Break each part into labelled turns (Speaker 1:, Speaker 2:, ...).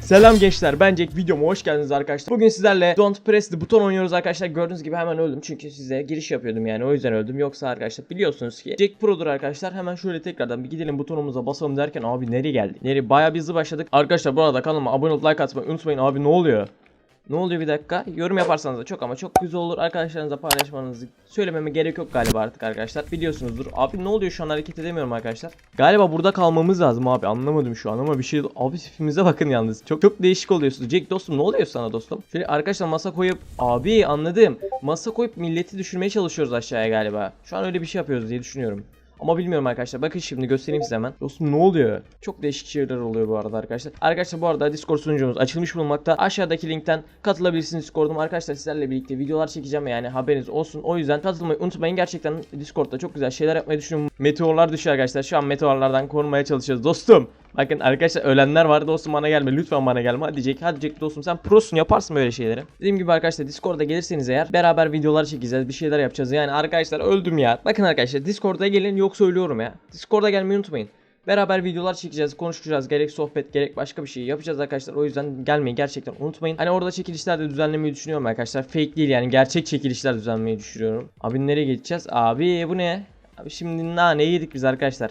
Speaker 1: Selam gençler ben Jack videoma hoş geldiniz arkadaşlar. Bugün sizlerle Don't Press the Button oynuyoruz arkadaşlar. Gördüğünüz gibi hemen öldüm çünkü size giriş yapıyordum yani o yüzden öldüm. Yoksa arkadaşlar biliyorsunuz ki Jack Pro'dur arkadaşlar. Hemen şöyle tekrardan bir gidelim butonumuza basalım derken abi nereye geldik? Nereye bayağı bir başladık. Arkadaşlar bu arada kanalıma abone olup like atmayı unutmayın abi ne oluyor? Ne oluyor bir dakika? Yorum yaparsanız da çok ama çok güzel olur. Arkadaşlarınızla paylaşmanızı söylememe gerek yok galiba artık arkadaşlar. Biliyorsunuzdur. Abi ne oluyor şu an hareket edemiyorum arkadaşlar. Galiba burada kalmamız lazım abi. Anlamadım şu an ama bir şey... Abi tipimize bakın yalnız. Çok çok değişik oluyorsunuz. Jack dostum ne oluyor sana dostum? Şöyle arkadaşlar masa koyup... Abi anladım. Masa koyup milleti düşürmeye çalışıyoruz aşağıya galiba. Şu an öyle bir şey yapıyoruz diye düşünüyorum. Ama bilmiyorum arkadaşlar. Bakın şimdi göstereyim size hemen. Dostum ne oluyor? Çok değişik şeyler oluyor bu arada arkadaşlar. Arkadaşlar bu arada Discord sunucumuz açılmış bulunmakta. Aşağıdaki linkten katılabilirsiniz Discord'um. Arkadaşlar sizlerle birlikte videolar çekeceğim yani haberiniz olsun. O yüzden katılmayı unutmayın. Gerçekten Discord'da çok güzel şeyler yapmayı düşünüyorum. Meteorlar düşüyor arkadaşlar. Şu an meteorlardan korunmaya çalışıyoruz dostum. Bakın arkadaşlar ölenler var dostum bana gelme lütfen bana gelme hadi Jack hadi Jack dostum sen prosun yaparsın böyle şeyleri. Dediğim gibi arkadaşlar Discord'a gelirseniz eğer beraber videolar çekeceğiz bir şeyler yapacağız yani arkadaşlar öldüm ya. Bakın arkadaşlar Discord'a gelin yoksa ölüyorum ya. Discord'a gelmeyi unutmayın. Beraber videolar çekeceğiz, konuşacağız. Gerek sohbet, gerek başka bir şey yapacağız arkadaşlar. O yüzden gelmeyi gerçekten unutmayın. Hani orada çekilişler de düzenlemeyi düşünüyorum arkadaşlar. Fake değil yani gerçek çekilişler düzenlemeyi düşünüyorum. Abi nereye geçeceğiz? Abi bu ne? Abi şimdi ne yedik biz arkadaşlar?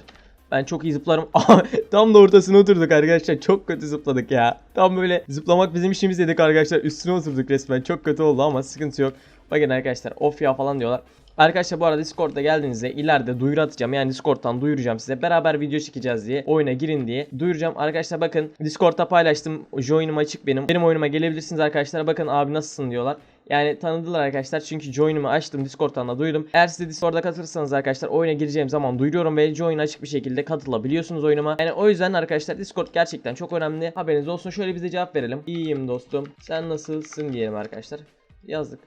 Speaker 1: Ben çok iyi zıplarım. Tam da ortasına oturduk arkadaşlar. Çok kötü zıpladık ya. Tam böyle zıplamak bizim işimiz dedik arkadaşlar. Üstüne oturduk resmen. Çok kötü oldu ama sıkıntı yok. Bakın arkadaşlar of ya falan diyorlar. Arkadaşlar bu arada Discord'da geldiğinizde ileride duyuru atacağım. Yani Discord'dan duyuracağım size. Beraber video çekeceğiz diye. Oyuna girin diye. Duyuracağım. Arkadaşlar bakın Discord'da paylaştım. Join'um açık benim. Benim oyunuma gelebilirsiniz arkadaşlar. Bakın abi nasılsın diyorlar. Yani tanıdılar arkadaşlar çünkü join'umu açtım Discord'dan da duydum. Eğer siz de Discord'a katılırsanız arkadaşlar oyuna gireceğim zaman duyuruyorum ve join açık bir şekilde katılabiliyorsunuz oyunuma. Yani o yüzden arkadaşlar Discord gerçekten çok önemli. Haberiniz olsun. Şöyle bize cevap verelim. İyiyim dostum. Sen nasılsın diyelim arkadaşlar. Yazdık.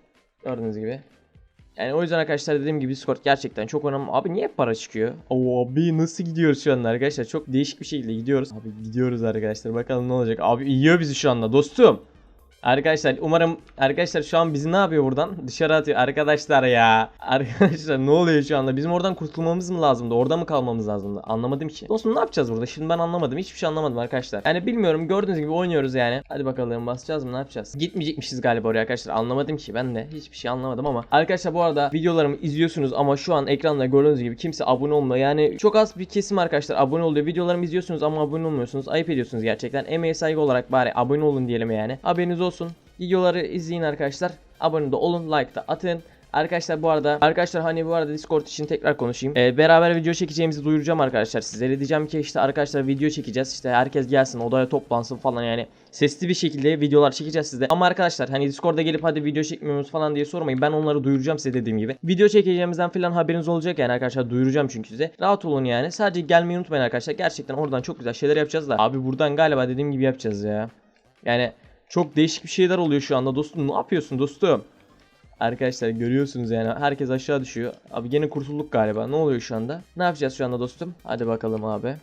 Speaker 1: Gördüğünüz gibi. Yani o yüzden arkadaşlar dediğim gibi Discord gerçekten çok önemli. Abi niye para çıkıyor? Oo, abi nasıl gidiyoruz şu anda arkadaşlar? Çok değişik bir şekilde gidiyoruz. Abi gidiyoruz arkadaşlar. Bakalım ne olacak. Abi yiyor bizi şu anda dostum. Arkadaşlar umarım arkadaşlar şu an bizi ne yapıyor buradan? Dışarı atıyor arkadaşlar ya. Arkadaşlar ne oluyor şu anda? Bizim oradan kurtulmamız mı lazımdı? Orada mı kalmamız lazımdı? Anlamadım ki. Dostum ne yapacağız burada? Şimdi ben anlamadım. Hiçbir şey anlamadım arkadaşlar. Yani bilmiyorum. Gördüğünüz gibi oynuyoruz yani. Hadi bakalım basacağız mı? Ne yapacağız? Gitmeyecekmişiz galiba oraya arkadaşlar. Anlamadım ki. Ben de hiçbir şey anlamadım ama. Arkadaşlar bu arada videolarımı izliyorsunuz ama şu an ekranda gördüğünüz gibi kimse abone olmuyor. Yani çok az bir kesim arkadaşlar abone oluyor. Videolarımı izliyorsunuz ama abone olmuyorsunuz. Ayıp ediyorsunuz gerçekten. Emeğe saygı olarak bari abone olun diyelim yani. Haberiniz olsun. Videoları izleyin arkadaşlar. Abone de olun, like da atın. Arkadaşlar bu arada arkadaşlar hani bu arada Discord için tekrar konuşayım. Ee, beraber video çekeceğimizi duyuracağım arkadaşlar sizlere. Diyeceğim ki işte arkadaşlar video çekeceğiz. İşte herkes gelsin odaya toplansın falan yani. Sesli bir şekilde videolar çekeceğiz sizde. Ama arkadaşlar hani Discord'a gelip hadi video çekmiyoruz falan diye sormayın. Ben onları duyuracağım size dediğim gibi. Video çekeceğimizden falan haberiniz olacak yani arkadaşlar duyuracağım çünkü size. Rahat olun yani. Sadece gelmeyi unutmayın arkadaşlar. Gerçekten oradan çok güzel şeyler yapacağız da. Abi buradan galiba dediğim gibi yapacağız ya. Yani çok değişik bir şeyler oluyor şu anda dostum. Ne yapıyorsun dostum? Arkadaşlar görüyorsunuz yani herkes aşağı düşüyor. Abi gene kurtulduk galiba. Ne oluyor şu anda? Ne yapacağız şu anda dostum? Hadi bakalım abi.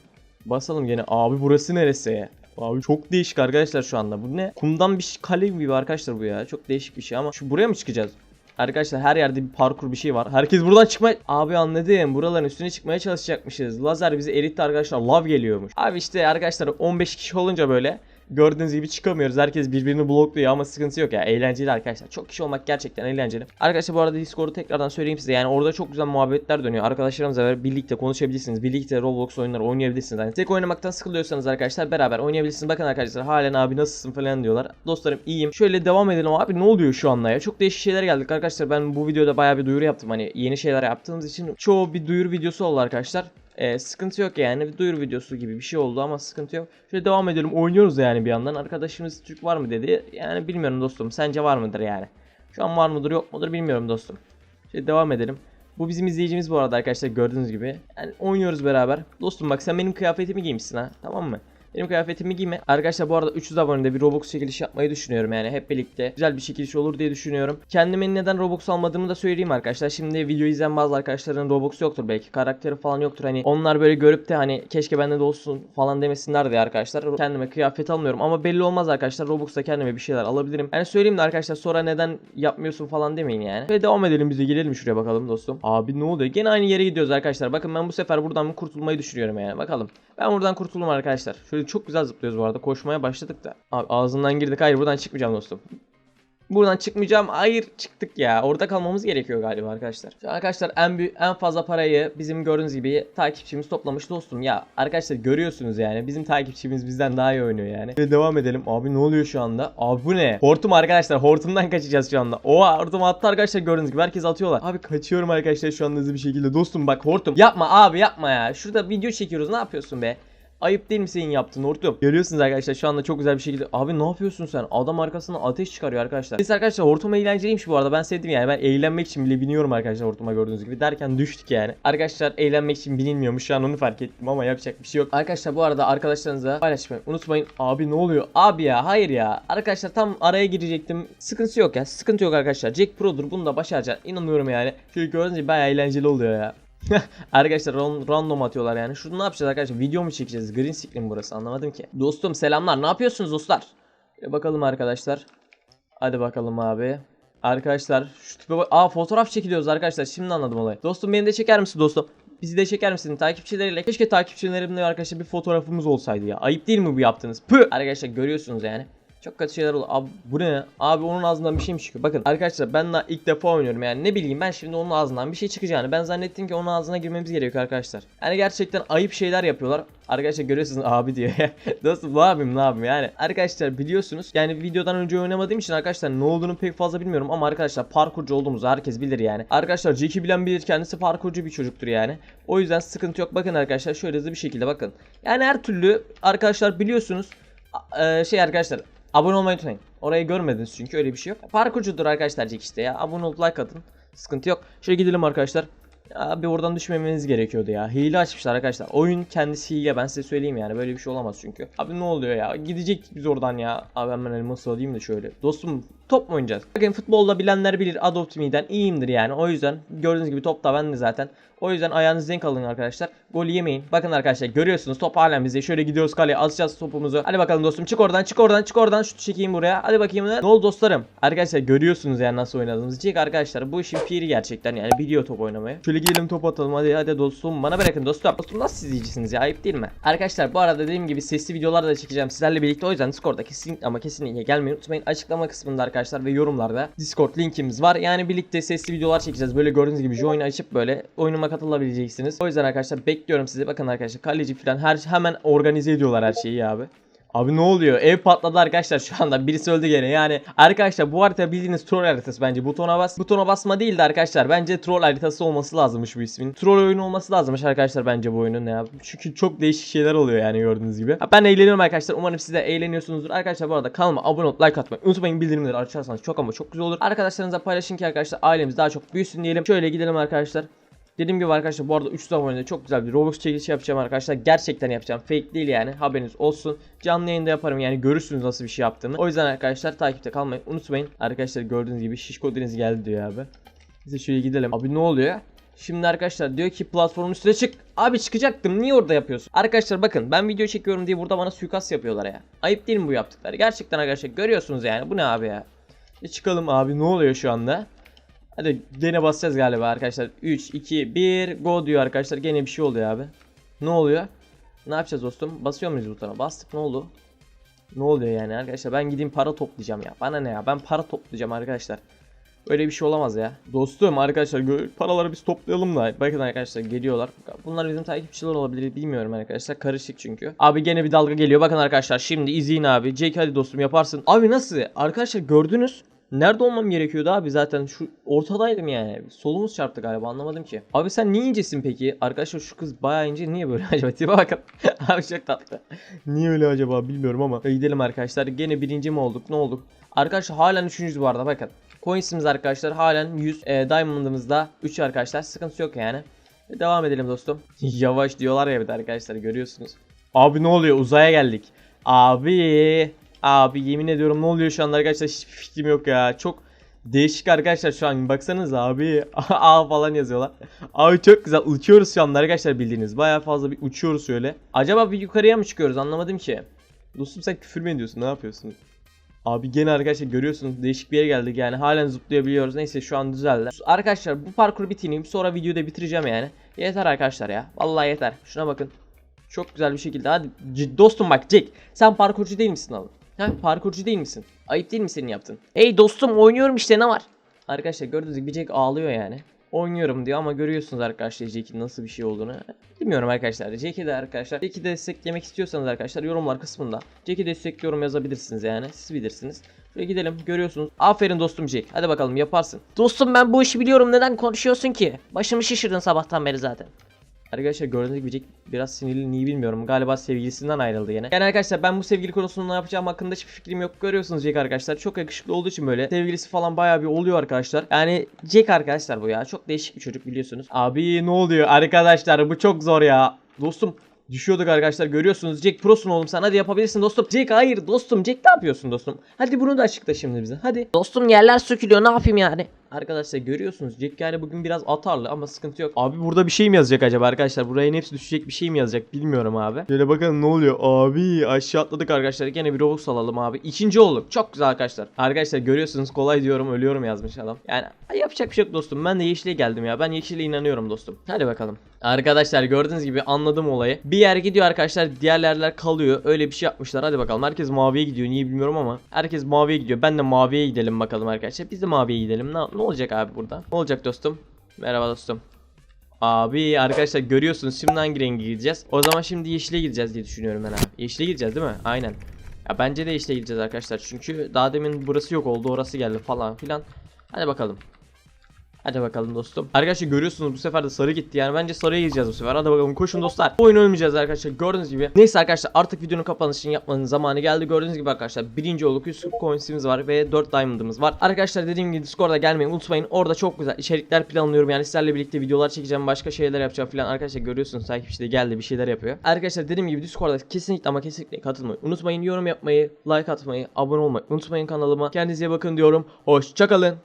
Speaker 1: Basalım gene. Abi burası neresi? Abi çok değişik arkadaşlar şu anda. Bu ne? Kumdan bir şey- kale gibi arkadaşlar bu ya. Çok değişik bir şey ama şu buraya mı çıkacağız? Arkadaşlar her yerde bir parkur bir şey var. Herkes buradan çıkma... Abi anladım. Buraların üstüne çıkmaya çalışacakmışız. Lazer bizi eritti arkadaşlar. Lav geliyormuş. Abi işte arkadaşlar 15 kişi olunca böyle Gördüğünüz gibi çıkamıyoruz. Herkes birbirini blokluyor ama sıkıntı yok ya. Eğlenceli arkadaşlar. Çok kişi olmak gerçekten eğlenceli. Arkadaşlar bu arada Discord'u tekrardan söyleyeyim size. Yani orada çok güzel muhabbetler dönüyor. Arkadaşlarımızla beraber birlikte konuşabilirsiniz. Birlikte Roblox oyunları oynayabilirsiniz. Yani tek oynamaktan sıkılıyorsanız arkadaşlar beraber oynayabilirsiniz. Bakın arkadaşlar halen abi nasılsın falan diyorlar. Dostlarım iyiyim. Şöyle devam edelim abi ne oluyor şu anda ya? Çok değişik şeyler geldik arkadaşlar. Ben bu videoda bayağı bir duyuru yaptım. Hani yeni şeyler yaptığımız için çoğu bir duyuru videosu oldu arkadaşlar. Ee, sıkıntı yok yani. Bir duyuru videosu gibi bir şey oldu ama sıkıntı yok. Şöyle devam edelim. Oynuyoruz yani bir yandan. Arkadaşımız Türk var mı dedi. Yani bilmiyorum dostum. Sence var mıdır yani? Şu an var mıdır yok mudur bilmiyorum dostum. Şöyle devam edelim. Bu bizim izleyicimiz bu arada arkadaşlar gördüğünüz gibi. Yani oynuyoruz beraber. Dostum bak sen benim kıyafetimi giymişsin ha. Tamam mı? Benim kıyafetimi giyme. Arkadaşlar bu arada 300 abonede bir Robux çekiliş yapmayı düşünüyorum yani hep birlikte. Güzel bir çekiliş olur diye düşünüyorum. Kendime neden Robux almadığımı da söyleyeyim arkadaşlar. Şimdi video izleyen bazı arkadaşların Robux yoktur belki. Karakteri falan yoktur. Hani onlar böyle görüp de hani keşke bende de olsun falan demesinler diye arkadaşlar. Kendime kıyafet almıyorum ama belli olmaz arkadaşlar. Robux'ta kendime bir şeyler alabilirim. Yani söyleyeyim de arkadaşlar sonra neden yapmıyorsun falan demeyin yani. Ve devam edelim bize gelelim şuraya bakalım dostum. Abi ne oluyor? Gene aynı yere gidiyoruz arkadaşlar. Bakın ben bu sefer buradan kurtulmayı düşünüyorum yani. Bakalım. Ben buradan kurtuldum arkadaşlar. Şöyle çok güzel zıplıyoruz bu arada. Koşmaya başladık da. Abi ağzından girdik. Hayır buradan çıkmayacağım dostum. Buradan çıkmayacağım. Hayır çıktık ya. Orada kalmamız gerekiyor galiba arkadaşlar. Şu arkadaşlar en en fazla parayı bizim gördüğünüz gibi takipçimiz toplamış dostum. Ya arkadaşlar görüyorsunuz yani. Bizim takipçimiz bizden daha iyi oynuyor yani. Ve devam edelim. Abi ne oluyor şu anda? Abi bu ne? Hortum arkadaşlar. Hortumdan kaçacağız şu anda. Oha hortum attı arkadaşlar gördüğünüz gibi. Herkes atıyorlar. Abi kaçıyorum arkadaşlar şu anda hızlı bir şekilde. Dostum bak hortum. Yapma abi yapma ya. Şurada video çekiyoruz. Ne yapıyorsun be? Ayıp değil mi senin yaptığın hortum? Görüyorsunuz arkadaşlar şu anda çok güzel bir şekilde. Abi ne yapıyorsun sen? Adam arkasından ateş çıkarıyor arkadaşlar. Neyse arkadaşlar hortum eğlenceliymiş bu arada. Ben sevdim yani. Ben eğlenmek için bile biniyorum arkadaşlar hortuma gördüğünüz gibi. Derken düştük yani. Arkadaşlar eğlenmek için binilmiyormuş. Şu an onu fark ettim ama yapacak bir şey yok. Arkadaşlar bu arada arkadaşlarınıza paylaşmayı unutmayın. Abi ne oluyor? Abi ya hayır ya. Arkadaşlar tam araya girecektim. Sıkıntı yok ya. Sıkıntı yok arkadaşlar. Jack Pro'dur. Bunu da başaracak. İnanıyorum yani. Çünkü gördüğünüz gibi bayağı eğlenceli oluyor ya. arkadaşlar random atıyorlar yani. Şurada ne yapacağız arkadaşlar? Video mu çekeceğiz? Green screen burası anlamadım ki. Dostum selamlar. Ne yapıyorsunuz dostlar? Bir bakalım arkadaşlar. Hadi bakalım abi. Arkadaşlar şu tipe bak. Aa fotoğraf çekiliyoruz arkadaşlar. Şimdi anladım olayı. Dostum beni de çeker misin dostum? Bizi de çeker misin takipçileriyle? Keşke takipçilerimle arkadaşlar bir fotoğrafımız olsaydı ya. Ayıp değil mi bu yaptığınız? Pı! Arkadaşlar görüyorsunuz yani. Çok kötü şeyler oluyor. Abi bu ne? Abi onun ağzından bir şey mi çıkıyor? Bakın arkadaşlar ben daha ilk defa oynuyorum yani ne bileyim ben şimdi onun ağzından bir şey çıkacağını. Ben zannettim ki onun ağzına girmemiz gerekiyor arkadaşlar. Yani gerçekten ayıp şeyler yapıyorlar. Arkadaşlar görüyorsunuz abi diyor. Dostum ne yapayım ne yapayım yani. Arkadaşlar biliyorsunuz yani videodan önce oynamadığım için arkadaşlar ne olduğunu pek fazla bilmiyorum ama arkadaşlar parkurcu olduğumuzu herkes bilir yani. Arkadaşlar Jack'i bilen bilir kendisi parkurcu bir çocuktur yani. O yüzden sıkıntı yok. Bakın arkadaşlar şöyle hızlı bir şekilde bakın. Yani her türlü arkadaşlar biliyorsunuz e, şey arkadaşlar Abone olmayı unutmayın. Orayı görmediniz çünkü öyle bir şey yok. Parkurcudur arkadaşlar işte ya. Abone olup like atın. Sıkıntı yok. Şöyle gidelim arkadaşlar. Abi oradan düşmemeniz gerekiyordu ya. Hile açmışlar arkadaşlar. Oyun kendisi hile ben size söyleyeyim yani. Böyle bir şey olamaz çünkü. Abi ne oluyor ya? Gidecektik biz oradan ya. Abi hemen elması alayım da şöyle. Dostum top mu oynayacağız? Bakın futbolda bilenler bilir. Adopt Me'den iyiyimdir yani. O yüzden gördüğünüz gibi top da bende zaten. O yüzden ayağınızı denk alın arkadaşlar. Gol yemeyin. Bakın arkadaşlar görüyorsunuz top halen bizde. Şöyle gidiyoruz kaleye atacağız topumuzu. Hadi bakalım dostum çık oradan çık oradan çık oradan şut çekeyim buraya. Hadi bakayım. Ne oldu dostlarım? Arkadaşlar görüyorsunuz yani nasıl oynadığımızı. Çek arkadaşlar bu işin piri gerçekten yani biliyor top oynamayı. Şöyle gidelim top atalım hadi hadi dostum. Bana bırakın dostum. Dostum nasıl izleyicisiniz ya ayıp değil mi? Arkadaşlar bu arada dediğim gibi sesli videolar da çekeceğim sizlerle birlikte. O yüzden Discord'da kesin ama kesinlikle gelmeyi unutmayın. Açıklama kısmında arkadaşlar ve yorumlarda Discord linkimiz var. Yani birlikte sesli videolar çekeceğiz. Böyle gördüğünüz gibi join açıp böyle oyunuma katılabileceksiniz. O yüzden arkadaşlar bekliyorum sizi. Bakın arkadaşlar kaleci falan her hemen organize ediyorlar her şeyi abi. Abi ne oluyor? Ev patladı arkadaşlar şu anda. Birisi öldü gene. Yani arkadaşlar bu harita bildiğiniz troll haritası bence. Butona bas. Butona basma değil de arkadaşlar. Bence troll haritası olması lazımmış bu ismin. Troll oyunu olması lazımmış arkadaşlar bence bu oyunun ya. Çünkü çok değişik şeyler oluyor yani gördüğünüz gibi. Ben eğleniyorum arkadaşlar. Umarım siz de eğleniyorsunuzdur. Arkadaşlar bu arada kanalıma abone olup like atmayı unutmayın. Bildirimleri açarsanız çok ama çok güzel olur. Arkadaşlarınızla paylaşın ki arkadaşlar ailemiz daha çok büyüsün diyelim. Şöyle gidelim arkadaşlar. Dediğim gibi arkadaşlar bu arada 300 abonede çok güzel bir Roblox çekilişi yapacağım arkadaşlar. Gerçekten yapacağım. Fake değil yani. Haberiniz olsun. Canlı yayında yaparım yani görürsünüz nasıl bir şey yaptığımı. O yüzden arkadaşlar takipte kalmayı unutmayın. Arkadaşlar gördüğünüz gibi şişko deniz geldi diyor abi. Bize şöyle gidelim. Abi ne oluyor? Şimdi arkadaşlar diyor ki platformun üstüne çık. Abi çıkacaktım. Niye orada yapıyorsun? Arkadaşlar bakın ben video çekiyorum diye burada bana suikast yapıyorlar ya. Ayıp değil mi bu yaptıkları? Gerçekten arkadaşlar görüyorsunuz yani. Bu ne abi ya? E çıkalım abi ne oluyor şu anda? Hadi gene basacağız galiba arkadaşlar. 3, 2, 1 go diyor arkadaşlar. Gene bir şey oluyor abi. Ne oluyor? Ne yapacağız dostum? Basıyor muyuz butona? Bastık ne oldu? Ne oluyor yani arkadaşlar? Ben gideyim para toplayacağım ya. Bana ne ya? Ben para toplayacağım arkadaşlar. Öyle bir şey olamaz ya. Dostum arkadaşlar paraları biz toplayalım da. Bakın arkadaşlar geliyorlar. Bunlar bizim takipçiler olabilir bilmiyorum arkadaşlar. Karışık çünkü. Abi gene bir dalga geliyor. Bakın arkadaşlar şimdi izleyin abi. Jake hadi dostum yaparsın. Abi nasıl? Arkadaşlar gördünüz. Nerede olmam gerekiyordu abi zaten şu ortadaydım yani. Solumuz çarptı galiba anlamadım ki. Abi sen niye incesin peki? Arkadaşlar şu kız bayağı ince niye böyle acaba? Tipe bakın. abi çok tatlı. Niye öyle acaba bilmiyorum ama. E, gidelim arkadaşlar. Gene birinci mi olduk ne olduk? Arkadaşlar halen üçüncüyüz bu arada bakın. Coins'imiz arkadaşlar halen 100. E, Diamond'ımızda 3 arkadaşlar. Sıkıntı yok yani. E, devam edelim dostum. Yavaş diyorlar ya bir de arkadaşlar görüyorsunuz. Abi ne oluyor? Uzaya geldik. Abi. Abi yemin ediyorum ne oluyor şu anda arkadaşlar hiçbir fikrim yok ya. Çok değişik arkadaşlar şu an. Baksanız abi. A falan yazıyorlar. Abi çok güzel uçuyoruz şu anda arkadaşlar bildiğiniz. Baya fazla bir uçuyoruz şöyle. Acaba bir yukarıya mı çıkıyoruz anlamadım ki. Dostum sen küfür mü ediyorsun? Ne yapıyorsun? Abi gene arkadaşlar görüyorsunuz değişik bir yere geldik yani halen zıplayabiliyoruz. Neyse şu an düzeldi. Arkadaşlar bu parkuru bitireyim sonra videoyu da bitireceğim yani. Yeter arkadaşlar ya. Vallahi yeter. Şuna bakın. Çok güzel bir şekilde. Hadi dostum bak Jack. Sen parkurcu değil misin oğlum? Ha parkurcu değil misin? Ayıp değil mi senin yaptın? Hey dostum oynuyorum işte ne var? Arkadaşlar gördüğünüz gibi Jack ağlıyor yani. Oynuyorum diyor ama görüyorsunuz arkadaşlar Jack'in nasıl bir şey olduğunu. Bilmiyorum arkadaşlar. Jack'i de arkadaşlar. Jack'i desteklemek istiyorsanız arkadaşlar yorumlar kısmında. Jack'i destekliyorum yazabilirsiniz yani. Siz bilirsiniz. Şuraya gidelim görüyorsunuz. Aferin dostum Jack. Hadi bakalım yaparsın.
Speaker 2: Dostum ben bu işi biliyorum neden konuşuyorsun ki? Başımı şişirdin sabahtan beri zaten.
Speaker 1: Arkadaşlar gördüğünüz gibi Jack biraz sinirli niye bilmiyorum. Galiba sevgilisinden ayrıldı yine. Yani arkadaşlar ben bu sevgili konusunda ne yapacağım hakkında hiçbir fikrim yok. Görüyorsunuz Jack arkadaşlar. Çok yakışıklı olduğu için böyle sevgilisi falan bayağı bir oluyor arkadaşlar. Yani Jack arkadaşlar bu ya. Çok değişik bir çocuk biliyorsunuz. Abi ne oluyor arkadaşlar bu çok zor ya. Dostum Düşüyorduk arkadaşlar görüyorsunuz. Jack prosun oğlum sen hadi yapabilirsin dostum. Jack hayır dostum Jack ne yapıyorsun dostum? Hadi bunu da açıkla şimdi bize hadi.
Speaker 2: Dostum yerler sökülüyor ne yapayım yani?
Speaker 1: Arkadaşlar görüyorsunuz yani bugün biraz atarlı ama sıkıntı yok. Abi burada bir şey mi yazacak acaba arkadaşlar? Buraya hepsi düşecek bir şey mi yazacak bilmiyorum abi. Şöyle bakalım ne oluyor. Abi aşağı atladık arkadaşlar. Gene bir Robux alalım abi. İkinci olduk. Çok güzel arkadaşlar. Arkadaşlar görüyorsunuz kolay diyorum ölüyorum yazmış adam. Yani yapacak bir şey yok dostum. Ben de yeşile geldim ya. Ben yeşile inanıyorum dostum. Hadi bakalım. Arkadaşlar gördüğünüz gibi anladım olayı. Bir yer gidiyor arkadaşlar. Diğer yerler kalıyor. Öyle bir şey yapmışlar. Hadi bakalım. Herkes maviye gidiyor. Niye bilmiyorum ama. Herkes maviye gidiyor. Ben de maviye gidelim bakalım arkadaşlar. Biz de maviye gidelim. Ne, ne olacak abi burada? Ne olacak dostum? Merhaba dostum. Abi arkadaşlar görüyorsunuz şimdi hangi rengi gideceğiz? O zaman şimdi yeşile gideceğiz diye düşünüyorum ben abi. Yeşile gideceğiz değil mi? Aynen. Ya bence de yeşile gideceğiz arkadaşlar. Çünkü daha demin burası yok oldu orası geldi falan filan. Hadi bakalım. Hadi bakalım dostum. Arkadaşlar görüyorsunuz bu sefer de sarı gitti yani bence sarıya gideceğiz bu sefer. Hadi bakalım koşun dostlar. Bu oyunu ölmeyeceğiz arkadaşlar gördüğünüz gibi. Neyse arkadaşlar artık videonun kapanışını yapmanın zamanı geldi. Gördüğünüz gibi arkadaşlar birinci olduk 100 coinsimiz var ve 4 diamond'ımız var. Arkadaşlar dediğim gibi Discord'a gelmeyi unutmayın. Orada çok güzel içerikler planlıyorum. Yani sizlerle birlikte videolar çekeceğim. Başka şeyler yapacağım falan. Arkadaşlar görüyorsunuz takipçi de geldi bir şeyler yapıyor. Arkadaşlar dediğim gibi Discord'a kesinlikle ama kesinlikle katılmayı unutmayın. Yorum yapmayı, like atmayı, abone olmayı unutmayın kanalıma. Kendinize bakın diyorum. Hoşçakalın.